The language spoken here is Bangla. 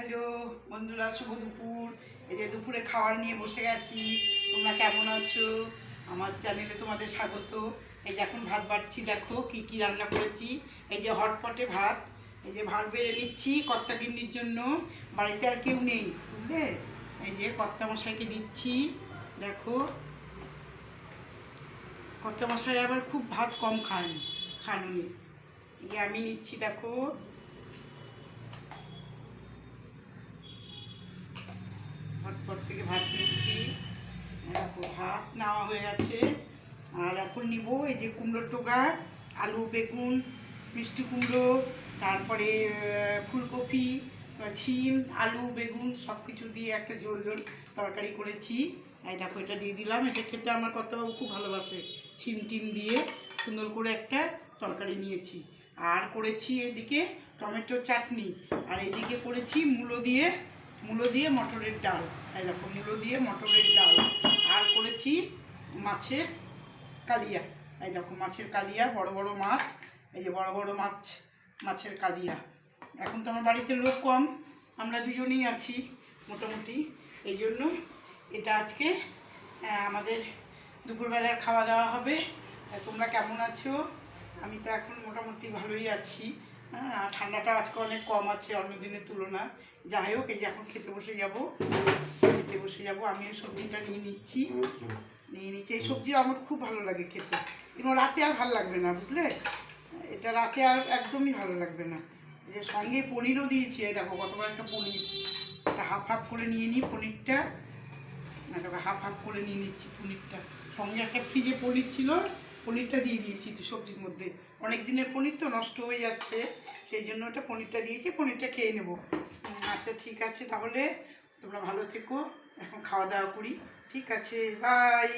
হ্যালো বন্ধুরা, শুভ দুপুর। এই যে দুপুরে খাবার নিয়ে বসে গেছি তোমরা কেমন আছো? আমার চ্যানেলে তোমাদের স্বাগত। এই যে এখন ভাত বাড়ছি, দেখো কি কি রান্না করেছি। এই যে হটপটে ভাত, এই যে ভাত বেড়ে নিচ্ছি কর্তা গিন্নির জন্য। বাড়িতে আর কেউ নেই, বুঝলে? এই যে কর্তা মশাইকে দিচ্ছি, দেখো। কর্তা মশাই আবার খুব ভাত কম খান, খানুনি। এই আমি নিচ্ছি, দেখো হটপট থেকে ভাত নিচ্ছি দেখো ভাত নেওয়া হয়ে গেছে। আর এখন নিব এই যে কুমড়োর টোকা আলু, বেগুন, মিষ্টি কুমড়ো, তারপরে ফুলকপি, ছিম, আলু, বেগুন সব কিছু দিয়ে একটা ঝোল ঝোল তরকারি করেছি। দেখো, এটা দিয়ে দিলাম। এটা খেতে আমার কত খুব ভালোবাসে। ছিম টিম দিয়ে সুন্দর করে একটা তরকারি নিয়েছি। আর করেছি এদিকে টমেটোর চাটনি। আর এদিকে করেছি মূলো দিয়ে মূলো দিয়ে মটরের ডাল। দেখো, মূলো দিয়ে মটরের ডাল। আর করেছি মাছের কালিয়া। এই দেখো, মাছের কালিয়া, বড় বড় মাছ। এই যে বড় বড় মাছ, মাছের কালিয়া। এখন তো আমার বাড়িতে লোক কম, আমরা দুজনেই আছি মোটামুটি। এই জন্য এটা আজকে আমাদের দুপুরবেলার খাওয়া দাওয়া হবে। তোমরা কেমন আছো? আমি তো এখন মোটামুটি ভালোই আছি। হ্যাঁ আর ঠান্ডাটা আজকে অনেক কম আছে অন্য দিনের তুলনা যাই হোক, এই যে এখন খেতে বসে যাব। খেতে বসে যাব আমি সবজিটা নিয়ে নিচ্ছি। নিয়ে নিচ্ছি। এই সবজি আমার খুব ভালো লাগে খেতে। কিন্তু রাতে আর ভালো লাগবে না, বুঝলে? এটা রাতে আর একদমই ভালো লাগবে না। যে সঙ্গে পনিরও দিয়েছি, এই দেখো কত বড় একটা পনির। এটা হাফ হাফ করে নিয়ে নিই পনিরটা। হাফ হাফ করে নিয়ে নিচ্ছি পনিরটা। সঙ্গে একটা ফ্রিজে পনির ছিল পনিরটা দিয়ে দিয়েছি তো সবজির মধ্যে। অনেক দিনের পনির তো নষ্ট হয়ে যাচ্ছে, সেই জন্য ওটা পনিরটা দিয়েছি, পনিরটা খেয়ে নেব। আচ্ছা ঠিক আছে তাহলে তোমরা ভালো থেকো, এখন খাওয়া দাওয়া করি। ঠিক আছে, বাই।